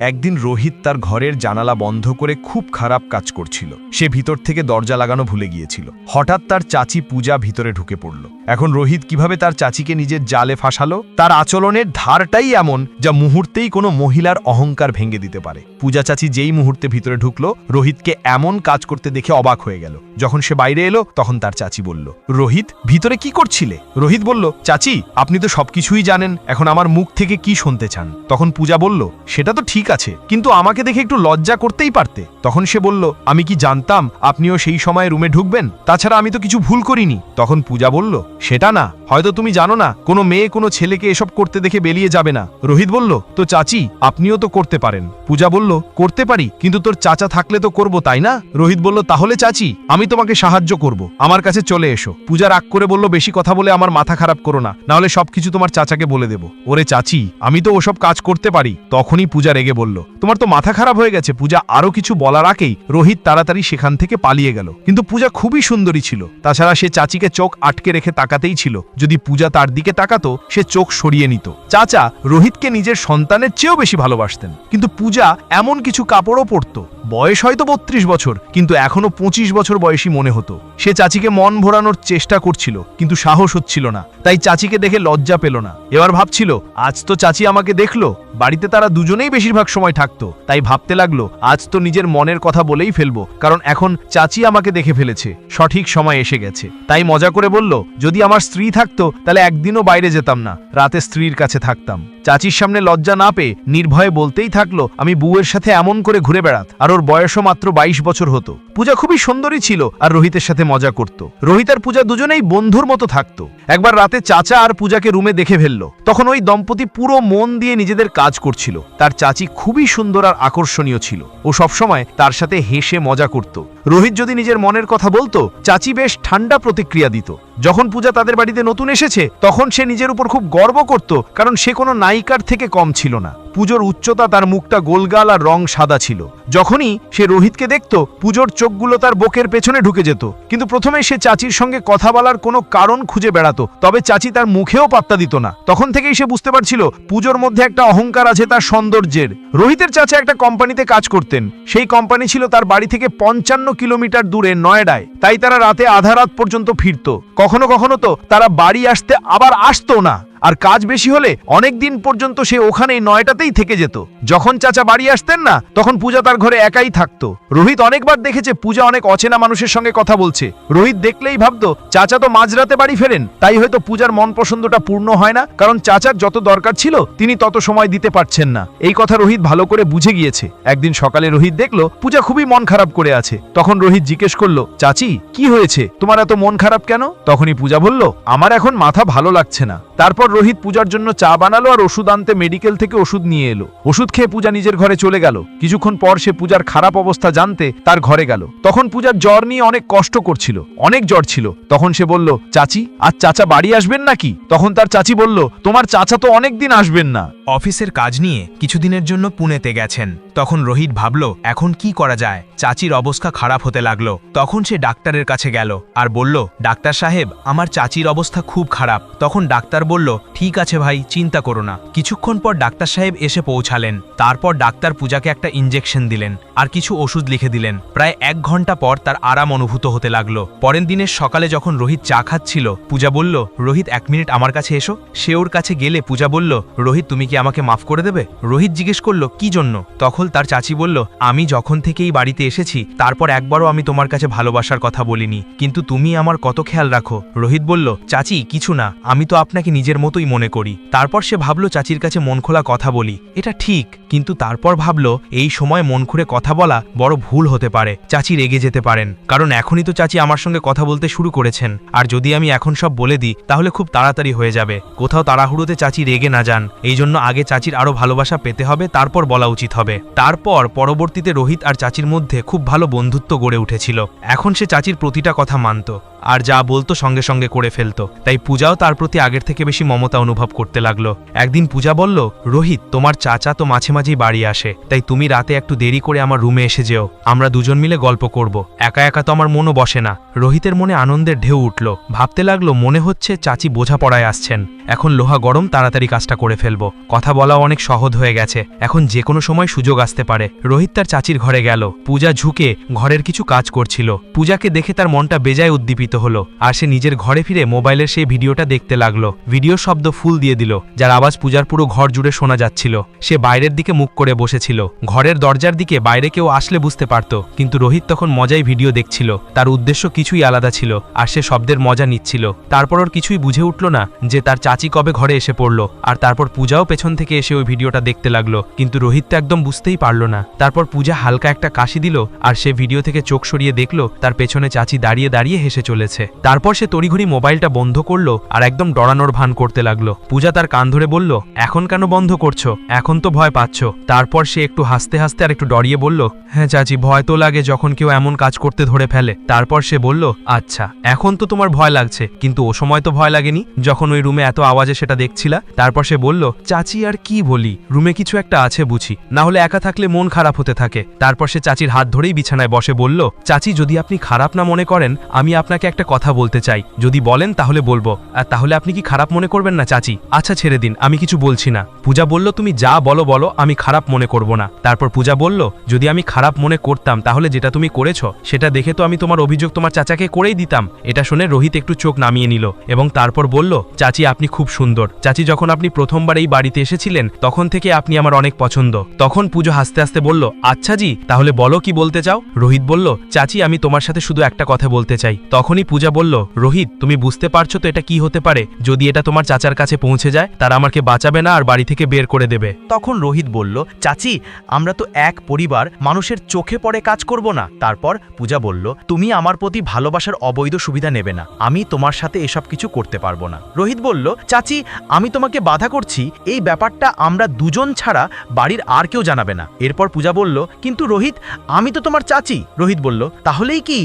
একদিন রোহিত তার ঘরের জানালা বন্ধ করে খুব খারাপ কাজ করছিল। সে ভিতর থেকে দরজা লাগানো ভুলে গিয়েছিল। হঠাৎ তার চাচি পূজা ভিতরে ঢুকে পড়ল। এখন রোহিত কীভাবে তার চাচিকে নিজের জালে ফাঁসালো? তার আচরণের ধারটাই এমন যা মুহূর্তেই কোনো মহিলার অহংকার ভেঙে দিতে পারে। পূজা চাচি যেই মুহূর্তে ভিতরে ঢুকলো, রোহিতকে এমন কাজ করতে দেখে অবাক হয়ে গেল। যখন সে বাইরে এলো, তখন তার চাচি বলল, রোহিত, ভিতরে কি করছিলে? রোহিত বলল, চাচি, আপনি তো সবকিছুই জানেন, এখন আমার মুখ থেকে কি শুনতে চান? তখন পূজা বলল, সেটা তো ঠিক আছে, কিন্তু আমাকে দেখে একটু লজ্জা করতেই পারতে। তখন সে বলল, আমি কি জানতাম আপনিও সেই সময় রুমে ঢুকবেন? তাছাড়া আমি তো কিছু ভুল করিনি। তখন পূজা বলল, সেটা না। হয়তো তুমি জানো না, কোনো মেয়ে কোনো ছেলেকে এসব করতে দেখে বেরিয়ে যাবে না। রোহিত বলল, তো চাচি, আপনিও তো করতে পারেন। পূজা বলল, করতে পারি, কিন্তু তোর চাচা থাকলে তো করব, তাই না? রোহিত বলল, তাহলে চাচি, আমি তোমাকে সাহায্য করব। আমার কাছে চলে এসো। পূজা রাগ করে বলল, বেশি কথা বলে আমার মাথা খারাপ করো না নাহলে সবকিছু তোমার চাচাকে বলে দেব। ওরে চাচি, আমি তো ওসব কাজ করতে পারি। তখনই পূজা রেগে বলল, তোমার তো মাথা খারাপ হয়ে গেছে। পূজা আরও কিছু বলার আগেই রোহিত তাড়াতাড়ি সেখান থেকে পালিয়ে গেল। কিন্তু পূজা খুবই সুন্দরী ছিল। তাছাড়া সে চাচিকে চোখ আটকে রেখে তাকাতেই ছিল। যদি পূজা তার দিকে তাকাতো, সে চোখ সরিয়ে নিত। চাচা রোহিতকে নিজের সন্তানের চেয়েও বেশি ভালোবাসতেন। কিন্তু পূজা এমন কিছু কাপড়ও পরতো। বয়স হয়তো বত্রিশ বছর, কিন্তু এখনও পঁচিশ বছর বয়সী মনে হতো। সে চাচিকে মন ভরানোর চেষ্টা করছিল, কিন্তু সাহস হচ্ছিল না। তাই চাচিকে দেখে লজ্জা পেল না। এবার ভাবছিল, আজ তো চাচি আমাকে দেখল। বাড়িতে তারা দুজনেই বেশিরভাগ সময় থাকতো। তাই ভাবতে লাগল, আজ তো নিজের মনের কথা বলেই ফেলব, কারণ এখন চাচি আমাকে দেখে ফেলেছে। সঠিক সময় এসে গেছে। তাই মজা করে বলল, যদি আমার স্ত্রী থাকতো তাহলে একদিনও বাইরে যেতাম না। রাতে স্ত্রীর কাছে থাকতাম। চাচির সামনে লজ্জা না পেয়ে নির্ভয়ে বলতেই থাকল, আমি বউয়ের সাথে এমন করে ঘুরে বেড়াত, আর ওর বয়সও মাত্র বাইশ বছর হতো। পূজা খুবই সুন্দরী ছিল আর রোহিতের সাথে মজা করত। রোহিত আর পূজা দুজনেই বন্ধুর মতো থাকতো। একবার রাতে চাচা আর পূজাকে রুমে দেখে ফেলল। তখন ওই দম্পতি পুরো মন দিয়ে নিজেদের কাজ করছিল। তার চাচি খুবই সুন্দর আর আকর্ষণীয় ছিল। ও সবসময় তার সাথে হেসে মজা করত। রোহিত যদি নিজের মনের কথা বলতো, চাচি বেশ ঠান্ডা প্রতিক্রিয়া দিত। যখন পূজা তাদের বাড়িতে নতুন এসেছে, তখন সে নিজের উপর খুব গর্ব করত, কারণ সে কোনো নায়িকার থেকে কম ছিল না। পুজোর উচ্চতা তার মুখটা গোলগাল আর রং সাদা ছিল। যখনই সে রোহিতকে দেখত, পুজোর চোখগুলো তার বুকের পেছনে ঢুকে যেত। কিন্তু প্রথমে সে চাচির সঙ্গে কথা বলার কোনো কারণ খুঁজে বেড়াতো, তবে চাচি তার মুখেও পাত্তা দিত না। তখন থেকেই সে বুঝতে পারছিল, পুজোর মধ্যে একটা অহংকার আছে তার সৌন্দর্যের। রোহিতের চাচা একটা কোম্পানিতে কাজ করতেন। সেই কোম্পানি ছিল তার বাড়ি থেকে পঞ্চান্ন কিলোমিটার দূরে নয়ডায়। তাই তারা রাতে আধা রাত পর্যন্ত ফিরত। কখনো কখনো তো তারা বাড়ি আসতে আবার আসতো না। আর কাজ বেশি হলে অনেক দিন পর্যন্ত সে ওখানেই নয়টাতেই থেকে যেত। যখন চাচা বাড়ি আসতেন না, তখন পূজা তার ঘরে একাই থাকতো। রোহিত অনেকবার দেখেছে, পূজা অনেক অচেনা মানুষের সঙ্গে কথা বলছে। রোহিত দেখলেই ভাবতো, চাচা তো মাঝরাতে বাড়ি ফেরেন, তাই হয়তো পূজার মন পছন্দটা পূর্ণ হয় না, কারণ চাচার যত দরকার ছিল, তিনি তত সময় দিতে পারছেন না। এই কথা রোহিত ভালো করে বুঝে গিয়েছে। একদিন সকালে রোহিত দেখল, পূজা খুবই মন খারাপ করে আছে। তখন রোহিত জিজ্ঞেস করল, চাচি, কি হয়েছে? তোমার এত মন খারাপ কেন? তখনই পূজা বলল, আমার এখন মাথা ভালো লাগছে না। তারপর রোহিত পূজার জন্য চা বানালো আর ওষুধ আনতে মেডিকেল থেকে ওষুধ নিয়ে এলো। ওষুধ খেয়ে পূজা নিজের ঘরে চলে গেল। কিছুক্ষণ পর সে পূজার খারাপ অবস্থা জানতে তার ঘরে গেল। তখন পূজার জ্বর নিয়ে অনেক কষ্ট করছিল, অনেক জ্বর ছিল। তখন সে বলল, চাচি, আর চাচা বাড়ি আসবেন নাকি? তখন তার চাচি বলল, তোমার চাচা তো অনেকদিন আসবেন না। অফিসের কাজ নিয়ে কিছুদিনের জন্য পুনেতে গেছেন। তখন রোহিত ভাবল, এখন কি করা যায়? চাচির অবস্থা খারাপ হতে লাগল। তখন সে ডাক্তারের কাছে গেল আর বলল, ডাক্তার সাহেব, আমার চাচির অবস্থা খুব খারাপ। তখন ডাক্তার বলল, ঠিক আছে ভাই, চিন্তা করো না। কিছুক্ষণ পর ডাক্তার সাহেব এসে পৌঁছালেন। তারপর ডাক্তার পূজাকে একটা ইঞ্জেকশন দিলেন আর কিছু ওষুধ লিখে দিলেন। প্রায় এক ঘণ্টা পর তার আরাম অনুভূত হতে লাগল। পরের দিনের সকালে যখন রোহিত চা খাচ্ছিল, পূজা বলল, রোহিত, এক মিনিট আমার কাছে এসো। সে ওর কাছে গেলে পূজা বলল, রোহিত, তুমি কি আমাকে মাফ করে দেবে? রোহিত জিজ্ঞেস করল, কি জন্য? তখন তার চাচি বলল, আমি যখন থেকেই বাড়িতে এসেছি, তারপর একবারও আমি তোমার কাছে ভালোবাসার কথা বলিনি। কিন্তু তুমি আমার কত খেয়াল রাখো। রোহিত বলল, চাচি, কিছু না। আমি তো আপনাকে নিজের মতোই মনে করি। তারপর সে ভাবলো, চাচির কাছে মন খোলা কথা বলি। এটা ঠিক। কিন্তু তারপর ভাবলো, এই সময় মন খুঁড়ে কথা বলা বড় ভুল হতে পারে। চাচি রেগে যেতে পারেন। কারণ এখনই তো চাচি আমার সঙ্গে কথা বলতে শুরু করেছেন। আর যদি আমি এখন সব বলে দিই, তাহলে খুব তাড়াতাড়ি হয়ে যাবে। কোথাও তাড়াহুড়োতে চাচি রেগে না যান। এই জন্য আগে চাচির আরও ভালোবাসা পেতে হবে, তারপর বলা উচিত হবে। তারপর পরবর্তীতে রোহিত আর চাচির মধ্যে খুব ভালো বন্ধুত্ব গড়ে উঠেছিল। এখন সে চাচির প্রতিটা কথা মানত আর যা বলতো সঙ্গে সঙ্গে করে ফেলতো। তাই পূজাও তার প্রতি আগের থেকে বেশি মমতা অনুভব করতে লাগল। একদিন পূজা বলল, রোহিত, তোমার চাচা তো মাঝে মাঝেই বাড়ি আসে, তাই তুমি রাতে একটু দেরি করে আমার রুমে এসে যেও। আমরা দুজন মিলে গল্প করব। একা একা তো আমার মনও বসে না। রোহিতের মনে আনন্দের ঢেউ উঠল। ভাবতে লাগল, মনে হচ্ছে চাচি বোঝাপড়ায় আসছেন। এখন লোহা গরম, তাড়াতাড়ি কাজটা করে ফেলব। কথা বলাও অনেক সহজ হয়ে গেছে। এখন যে কোনো সময় সুযোগ আসতে পারে। রোহিত তার চাচির ঘরে গেল। পূজা ঝুঁকে ঘরের কিছু কাজ করছিল। পূজাকে দেখে তার মনটা বেজায় উদ্দীপিত হলো। আর সে নিজের ঘরে ফিরে মোবাইলের সেই ভিডিওটা দেখতে লাগল। ভিডিও শব্দ ফুল দিয়ে দিল, যার আওয়াজ পূজার পুরো ঘর জুড়ে শোনা যাচ্ছিল। সে বাইরের দিকে মুখ করে বসেছিল। ঘরের দরজার দিকে বাইরে কেউ আসলে বুঝতে পারত, কিন্তু রোহিত তখন মজাই ভিডিও দেখছিল। তার উদ্দেশ্য কিছুই আলাদা ছিল, আর সে শব্দের মজা নিচ্ছিল। তারপর ওর কিছুই বুঝে উঠল না যে তার চাচি কবে ঘরে এসে পড়ল, আর তারপর পূজাও পেছন থেকে এসে ওই ভিডিওটা দেখতে লাগল। কিন্তু রোহিত তো একদম বুঝতেই পারল না। তারপর পূজা হালকা একটা কাশি দিল আর সে ভিডিও থেকে চোখ সরিয়ে দেখল, তার পেছনে চাচি দাঁড়িয়ে দাঁড়িয়ে হেসে চলেছে। তারপর সে তড়িঘড়ি মোবাইলটা বন্ধ করল আর একদম ডরানোর ভান করতে লাগল। পূজা তার কান ধরে বলল, এখন কেন বন্ধ করছ? এখন তো ভয় পাচ্ছ। তারপর সে একটু হাসতে হাসতে আর একটু ডরিয়ে বলল হ্যাঁ চাচি, ভয় তো লাগে যখন কেউ এমন কাজ করতে ধরে ফেলে। তারপর সে বলল আচ্ছা এখন তো তোমার ভয় লাগছে, কিন্তু ও সময় তো ভয় লাগেনি? যখন ওই রুমে এত আওয়াজে সেটা দেখছিলা? তারপর সে বলল, চাচি আর কি বলি? রুমে কিছু একটা আছে বুঝি। না হলে একা থাকলে মন খারাপ হতে থাকে। তারপর সে চাচির হাত ধরেই বিছানায় বসে বলল, চাচি, যদি আপনি খারাপ না মনে করেন, আমি আপনাকে একটা কথা বলতে চাই। যদি বলেন, তাহলে বলব। আর তাহলে আপনি কি খারাপ মনে করবেন না, চাচি? আচ্ছা ছেড়ে দিন, আমি কিছু বলছি না। পূজা বলল, তুমি যা বলো বলো, আমি খারাপ মনে করব না। তারপর পূজা বলল, যদি আমি খারাপ মনে করতাম, তাহলে যেটা তুমি করেছ, সেটা দেখে তো আমি তোমার অভিযোগ তোমার চাচাকে করেই দিতাম। এটা শুনে রোহিত একটু চোখ নামিয়ে নিল এবং তারপর বলল, চাচি, আপনি খুব সুন্দর। চাচি, যখন আপনি প্রথমবার এই বাড়িতে এসেছিলেন, তখন থেকে আপনি আমার অনেক পছন্দ। তখন পুজো হাসতে হাসতে বলল আচ্ছা জি, তাহলে বলো কি বলতে চাও? রোহিত বলল, চাচি, আমি তোমার সাথে শুধু একটা কথা বলতে চাই। তখনই পূজা বলল, রোহিত, তুমি বুঝতে পারছ তো এটা কি হতে পারে? যদি এটা তোমার চাচার কাছে পৌঁছে যায়, তারা আমাকে বাঁচাবে না আর বাড়ি থেকে বের করে দেবে। তখন রোহিত বলল, চাচি, আমরা তো এক পরিবার, মানুষের চোখে পড়ে কাজ করব না। তারপর পূজা বলল, তুমি আমার প্রতি ভালোবাসার অবৈধ সুবিধা নেবে না। আমি তোমার সাথে এসব কিছু করতে পারব না। রোহিত বলল, চাচি, আমি তোমাকে বাধা করছি, এই ব্যাপারটা আমরা দুজন ছাড়া বাড়ির আর কেউ জানাবে না। এরপর পূজা বলল, কিন্তু রোহিত, আমি তো তোমার চাচি। রোহিত বলল, তাহলেই কি?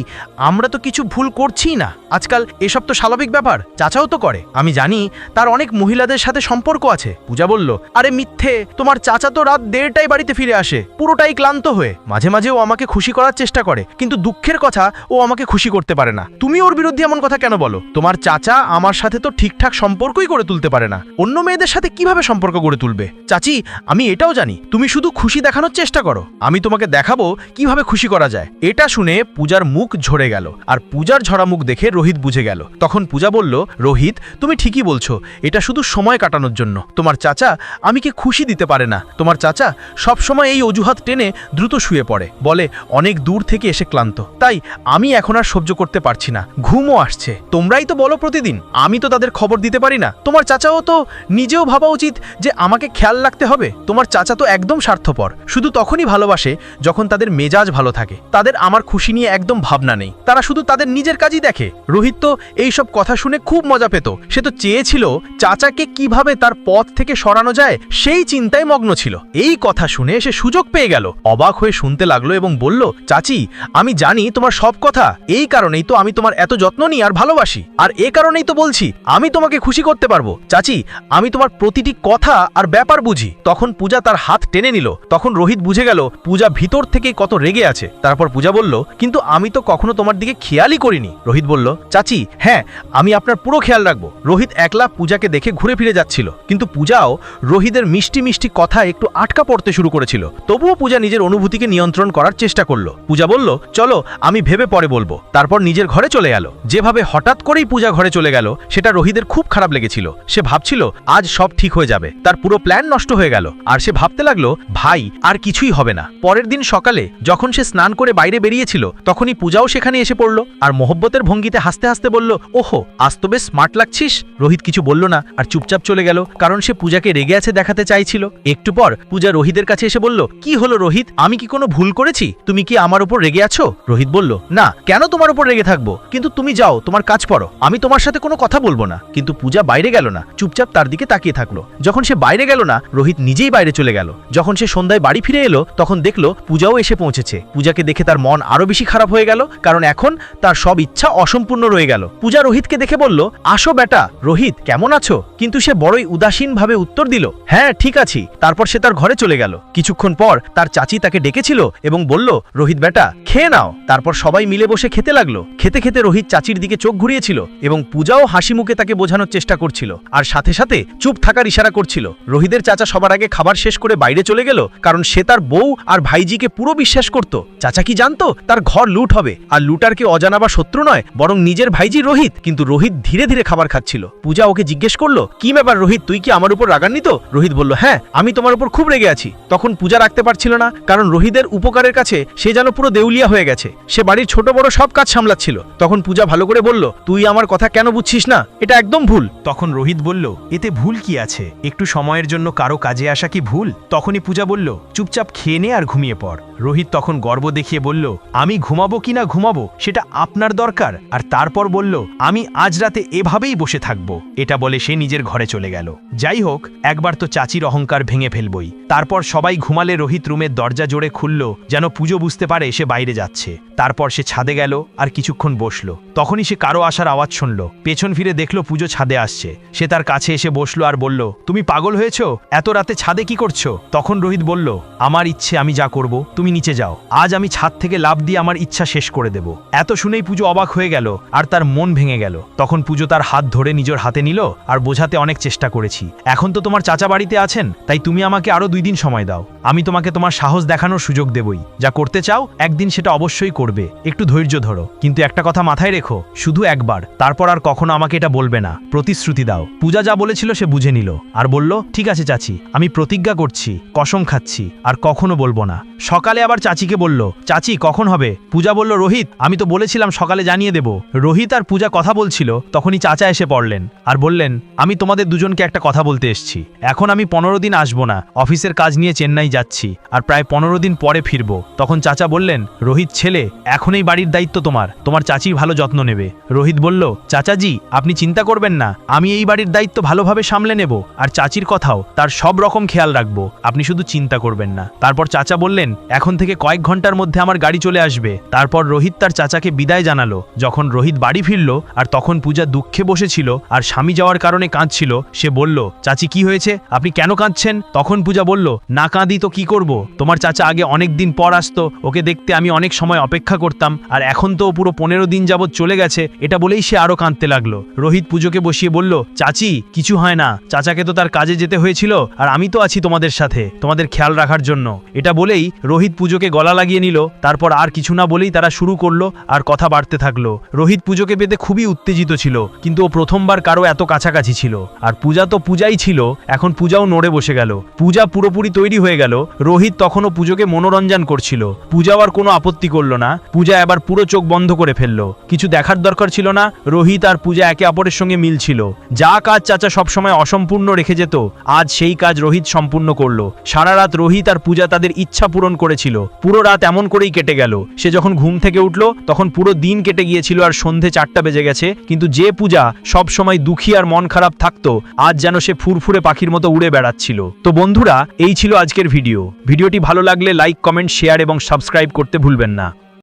আমরা তো কিছু ভুল করছি না। আজকাল এসব তো স্বাভাবিক ব্যাপার, চাচাও তো করে। আমি জানি তার অনেক মহিলাদের সাথে সম্পর্ক আছে। পূজা বলল, আরে মিথ্যে, তোমার চাচা তো রাত দেড়টায় বাড়িতে ফিরে আসে, পুরোটাই ক্লান্ত হয়ে। মাঝে মাঝে ও আমাকে খুশি করার চেষ্টা করে, কিন্তু দুঃখের কথা, ও আমাকে খুশি করতে পারে না। তুমি ওর বিরুদ্ধে এমন কথা কেন বলো? তোমার চাচা আমার সাথে তো ঠিকঠাক সম্পর্কই করে তুলতে পারে না। অন্য মেয়েদের সাথে কীভাবে সম্পর্ক গড়ে তুলবে। চাচি, আমি এটাও জানি। তুমি শুধু খুশি দেখানোর চেষ্টা করো। আমি তোমাকে দেখাবো কীভাবে খুশি করা যায়। এটা শুনে পূজার মুখ ঝরে গেল আর পূজার ঝরা মুখ দেখে রোহিত বুঝে গেল। তখন পূজা বলল, রোহিত, তুমি ঠিকই বলছো। এটা শুধু সময় কাটানোর জন্য। তোমার চাচা আমি কি খুশি দিতে পারে না? তোমার চাচা সব সময় এই অজুহাত টেনে দ্রুত শুয়ে পড়ে। বলে, অনেক দূর থেকে এসে ক্লান্ত। তাই আমি এখন আর সহ্য করতে পারছি না। ঘুমও আসছে। তোমরাই তো বলো প্রতিদিন। আমি তো তাদের খবর দিতে পারি না। তোমার চাচাও তো নিজেও ভাবা উচিত যে আমাকে খেয়াল রাখতে হবে, তোমার চাচা তো একদম স্বার্থপর। শুধু তখনই ভালোবাসে যখন তাদের মেজাজ ভালো থাকে। তাদের আমার খুশি নিয়ে একদম ভাবনা নেই। তারা শুধু তাদের নিজের কাজই দেখে। রোহিত তো এইসব কথা শুনে খুব মজা পেত। সে তো চেয়েছিল চাচাকে কীভাবে তার পথ থেকে সরানো যায়, সেই চিন্তায় মগ্ন ছিল। এই কথা শুনে সে সুযোগ পেয়ে গেল। অবাক হয়ে শুনতে লাগল এবং বলল, চাচি, আমি জানি তোমার সব কথা। এই কারণেই তো আমি তোমার এত যত্ন নিই আর ভালোবাসি। আর এ কারণেই তো বলছি, আমি তোমাকে খুশি করতে পারব। চাচি, আমি তোমার প্রতিটি কথা আর ব্যাপার বুঝি। তখন পূজা তার হাত টেনে নিল। তখন রোহিত বুঝে গেল, পূজা ভিতর থেকে কত রেগে আছে। তারপর পূজা বলল, কিন্তু আমি তো কখনো তোমার দিকে খেয়ালই করিনি। রোহিত বলল, চাচি হ্যাঁ আমি আপনার পুরো খেয়াল রাখব। রোহিত একলা পূজাকে দেখে ঘুরে ফিরে যাচ্ছিল। কিন্তু পূজাও রোহিতের মিষ্টি মিষ্টি কথা একটু আটকা পড়তে শুরু করেছিল। তবুও পূজা নিজের অনুভূতিকে নিয়ন্ত্রণ করার চেষ্টা করল। পূজা বলল, চলো, আমি ভেবে পরে বলব। তারপর নিজের ঘরে চলে গেল যেভাবে হঠাৎ করেই পূজা ঘরে চলে গেল, সেটা রোহিতের খুব খারাপ লেগেছিল। সে ভাবছিল, আজ সব ঠিক হয়ে যাবে। তার পুরো প্ল্যান নষ্ট হয়ে গেল। আর সে ভাবতে লাগল, ভাই, আর কিছুই হবে না। পরের দিন সকালে যখন সে স্নান করে বাইরে বেরিয়েছিল, তখনই পূজাও সেখানে এসে পড়ল। আর মোহব্বতের ভঙ্গিতে হাসতে হাসতে বলল, ওহো, আজ তো বেশ স্মার্ট লাগছিস। রোহিত কিছু বলল না, আর চুপচাপ চলে গেল, কারণ সে পূজাকে রেগে আছে দেখাতে চাইছিল। একটু পর পূজা রোহিতের কাছে এসে বলল, কি হলো রোহিত? আমি কি কোনো ভুল করেছি? তুমি কি আমার উপর রেগে আছো? রোহিত বলল, না, কেন তোমার উপর রেগে থাকব? কিন্তু তুমি যাও, তোমার কাজ পড়ো। আমি তোমার সাথে কোনো কথা বলব না। কিন্তু পূজা বাইরে গেল না, চুপচাপ তার দিকে তাকিয়ে থাকল। যখন সে বাইরে গেল না, রোহিত নিজেই বাইরে চলে গেল। যখন সে সন্ধ্যায় বাড়ি ফিরে এলো, তখন দেখল পূজাও এসে পৌঁছেছে। পূজাকে দেখে তার মন আরও বেশি খারাপ হয়ে গেল, কারণ এখন তার সব ইচ্ছা অসম্পূর্ণ রয়ে গেল। পূজা রোহিতকে দেখে বলল, আসো বেটা, রোহিত, কেমন আছো? কিন্তু সে বড়ই উদাসীনভাবে উত্তর দিল হ্যাঁ ঠিক আছি। তারপর সে তার ঘরে চলে গেল। কিছুক্ষণ পর তার চাচি তাকে ডেকেছিল এবং বলল, রোহিত বেটা, খেয়ে নাও। তারপর সবাই মিলে বসে খেতে লাগল। খেতে খেতে রোহিত চাচির দিকে চোখ ঘুরিয়েছিল এবং পূজাও হাসি মুখে তাকে বোঝানোর চেষ্টা করছিল। আর সাথে সাথে চুপ থাকার ইশারা করছিল। রোহিতের চাচা সবার আগে খাবার শেষ করে বাইরে চলে গেল, কারণ সে তার বউ আর ভাইজিকে পুরো বিশ্বাস করত। চাচা কি জানতো? তার ঘর লুট হবে। আর লুটার কি অজানা বা শত্রু নয়, বরং নিজের ভাইজি রোহিত। কিন্তু রোহিত ধীরে ধীরে খাবার খাচ্ছিল। পূজা ওকে জিজ্ঞেস করল, কি ব্যাপার রোহিত, তুই কি আমার উপর রাগান্বিত? রোহিত বলল হ্যাঁ আমি তোমার উপর খুব রেগে আছি। তখন পূজা রাখতে পারছিল না, কারণ রোহিতের উপকারের কাছে সে যেন পুরো দেউলিয়া হয়ে গেছে। সে বাড়ির ছোট বড় সব কাজ সামলাচ্ছিল। তখন পূজা ভালো করে বলল, তুই আমার কথা কেন বুঝছিস না? এটা একদম ভুল। তখন রোহিত বলল, এতে ভুল কি আছে? একটু সময়ের জন্য কারও কাজে আসা কি ভুল? তখনই পূজা বলল, চুপচাপ খেয়ে নে আর ঘুমিয়ে পড়। রোহিত তখন গর্ব দেখিয়ে বলল, আমি ঘুমাবো কি না ঘুমাবো, সেটা আপনার দরকার। আর তারপর বলল, আমি আজ রাতে এভাবেই বসে থাকব। এটা বলে সে নিজের ঘরে চলে গেল। যাই হোক, একবার তো চাচির অহংকার ভেঙে ফেলবই। তারপর সবাই ঘুমালে রোহিত রুমের দরজা জোরে খুলল, যেন পুজো বুঝতে পারে সে বাইরে যাচ্ছে। তারপর সে ছাদে গেল আর কিছুক্ষণ বসল। তখনই সে কারও আসার আওয়াজ শুনল। পেছন ফিরে দেখল পুজো ছাদে আসছে। সে তার কাছে এসে বসল আর বলল, তুমি পাগল হয়েছো? এত রাতে ছাদে কি করছ? তখন রোহিত বলল, আমার ইচ্ছে আমি যা করব, তুমি নিচে যাও। আজ আমি ছাদ থেকে লাভ দিয়ে আমার ইচ্ছা শেষ করে দেব। এত শুনেই পুজো অবাক হয়ে গেল আর তার মন ভেঙে গেল। তখন পুজো তার হাত ধরে নিজের হাতে নিল আর বোঝাতে অনেক চেষ্টা করেছি। এখন তো তোমার চাচা বাড়িতে আছেন, তাই তুমি আমাকে আরও দুই দিন সময় দাও। আমি তোমাকে তোমার সাহস দেখানোর সুযোগ দেবই। যা করতে চাও, একদিন সেটা অবশ্যই করবে। একটু ধৈর্য ধরো। কিন্তু একটা কথা মাথায় রেখো, শুধু একবার। তারপর আর কখনো আমাকে এটা বলবে না। প্রতিশ্রুতি দাও। পূজা যা বলেছিল সে বুঝে নিল। আর বলল, ঠিক আছে চাচি, আমি প্রতিজ্ঞা করছি, কসম খাচ্ছি, আর কখনো বলব না। সকালে আবার চাচিকে বলল, চাচি, কখন হবে? পূজা বলল, রোহিত, আমি তো বলেছিলাম সকালে জানিয়ে দেব। রোহিত আর পূজা কথা বলছিল, তখনই চাচা এসে পড়লেন আর বললেন, আমি তোমাদের দুজনকে একটা কথা বলতে এসছি। এখন আমি পনেরো দিন আসব না। অফিসের কাজ নিয়ে চেন্নাই যাচ্ছি আর প্রায় পনেরো দিন পরে ফিরবো। তখন চাচা বললেন, রোহিত ছেলে, এখন এই বাড়ির দায়িত্ব তোমার। তোমার চাচির ভালো যত্ন নেবে। রোহিত বলল, চাচাজি, আপনি চিন্তা করবেন না। আমি এই বাড়ির দায়িত্ব ভালোভাবে সামলে নেব। আর চাচির কথাও, তার সব রকম খেয়াল রাখব। আপনি শুধু চিন্তা করবেন না। তারপর চাচা বললেন, এখন থেকে কয়েক ঘণ্টার মধ্যে আমার গাড়ি চলে আসবে। তারপর রোহিত তার চাচাকে বিদায় জানালো। যখন রোহিত বাড়ি ফিরল, আর তখন পূজা দুঃখে বসেছিল, আর স্বামী যাওয়ার কারণে কাঁদছিল, সে বলল, চাচি, কি হয়েছে? আপনি কেন কাঁদছেন? তখন পূজা বলল, না কাঁদি তো কি করব? তোমার চাচা আগে অনেক দিন পর আসতো, ওকে দেখতে আমি অনেক সময় অপেক্ষা করতাম, আর এখন তো পুরো পনেরো দিন যাবৎ চলে গেছে, এটা বলেই সে আরও কাঁদতে লাগল। রোহিত পুজোকে বসিয়ে বলল, চাচি, কিছু হয় না, চাচাকে তো তার কাজে যেতে হয়েছিল, আর আমি তো আছি তোমাদের সাথে, তোমাদের খেয়াল রাখার জন্য। এটা বলেই রোহিত পুজোকে গলা লাগিয়ে নিল, তারপর আর কিছু না বলেই তারা শুরু করল, আর কথা বাড়তে থাকল। রোহিত পুজোকে পেতে খুবই উত্তেজিত ছিল, কিন্তু ও প্রথমবার কারও এত কাছাকাছি ছিল। আর পূজা তো পূজাই ছিল, এখন পূজাও নড়ে বসে গেল। পূজা পুরোপুরি তৈরি হয়ে গেল। রোহিত তখনও পুজোকে মনোরঞ্জন করছিল। পূজাও আর কোনো আপত্তি করল না। পূজা এবার পুরো চোখ বন্ধ করে ফেলল। কিছু দেখার দরকার ছিল না, রোহিত আর পূজা একে অপরের সঙ্গে মিল ছিল যা কাজ চাচা সবসময় অসম্পূর্ণ রেখে যেত, আজ সেই কাজ রোহিত সম্পূর্ণ করল। সারা রাত রোহিত আর পূজা তাদের ইচ্ছা পূরণ করেছিল। পুরো রাত এমন করেই কেটে গেল। সে যখন ঘুম থেকে উঠল, তখন পুরো দিন কেটে গিয়েছিল আর সন্ধে চারটা বেজে গেছে। কিন্তু যে পূজা সব সময় দুঃখী আর মন খারাপ থাকতো, আজ যেন সে ফুরফুরে পাখির মতো উড়ে বেড়াচ্ছিল। তো বন্ধুরা, এই ছিল আজকের ভিডিও। ভিডিওটি ভালো লাগলে লাইক কমেন্ট শেয়ার এবং সাবস্ক্রাইব করতে ভুলবেন না।